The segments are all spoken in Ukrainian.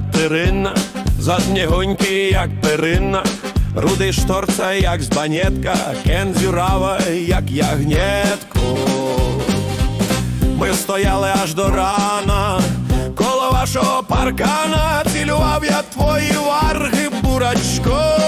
Катерина, задні гоньки, як перина, рудий шторца, як з банєтка, кензюрава, як ягнєтко. Ми стояли аж до рана, коло вашого паркана цілював я твої варги бурачкові.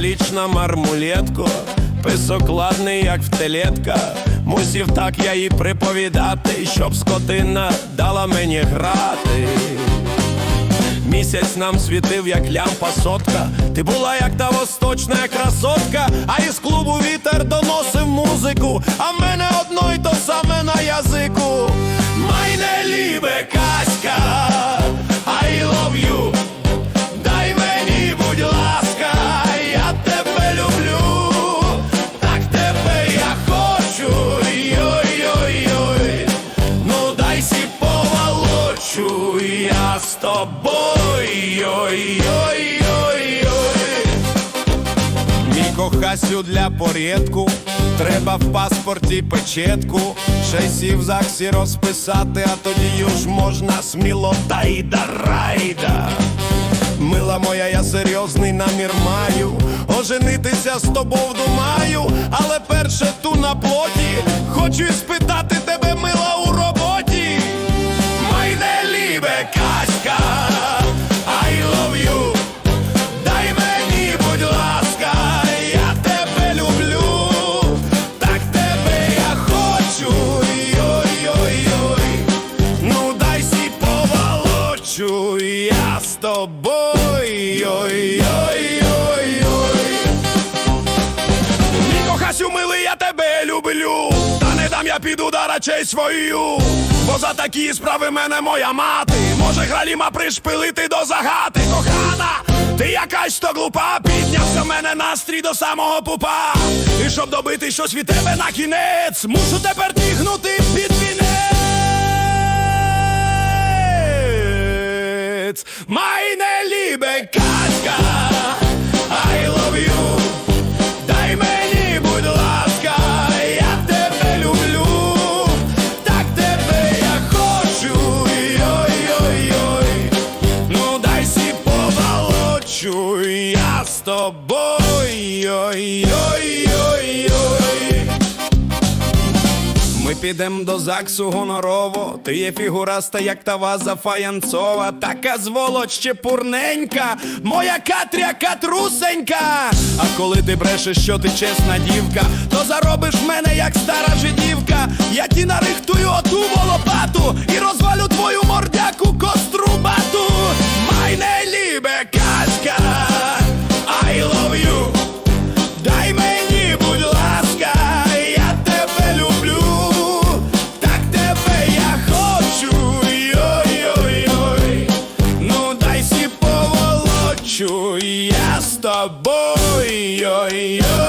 Моя слічна мармулетку, писокладний, як втелетка. Мусів так я їй приповідати, щоб скотина дала мені грати. Місяць нам світив, як лямпа сотка. Ти була як та восточна красотка, а із клубу вітер доносив музику, а мене одно я з тобою. Йой-йой-йой-йой. Мій кохасю для порядку Треба в паспорті печетку. Ще й сів ЗАГСі розписати, а тоді ж можна сміло. Тайда райда. Мила моя, я серйозний намір маю. Оженитися з тобою думаю, але перше ту на плоті. Хочу спитати тебе, мила, я з тобою. Йой-йой-йой-йой. Мій кохасю милий, я тебе люблю. Та не дам я під удар речей свою. Бо за такі справи мене моя мати може граліма пришпилити до загати. Кохана, ти якась то глупа, піднявся в мене настрій до самого пупа. І щоб добити щось від тебе на кінець, мушу тепер тігнути Майне лібе Катька, I love you. Дай мені, будь ласка, я тебе люблю, так тебе я хочу. Йой-йой-йой, ну дай сі поволочу, я з тобою. Ми підем до ЗАГСу гонорово. Ти є фігураста, як та ваза фаянцова. Така зволоч чепурненька, моя Катря катрусенька. А коли ти брешеш, що ти чесна дівка, то заробиш мене, як стара жидівка. Я ті нарихтую оту волопату і розвалю yo, yo.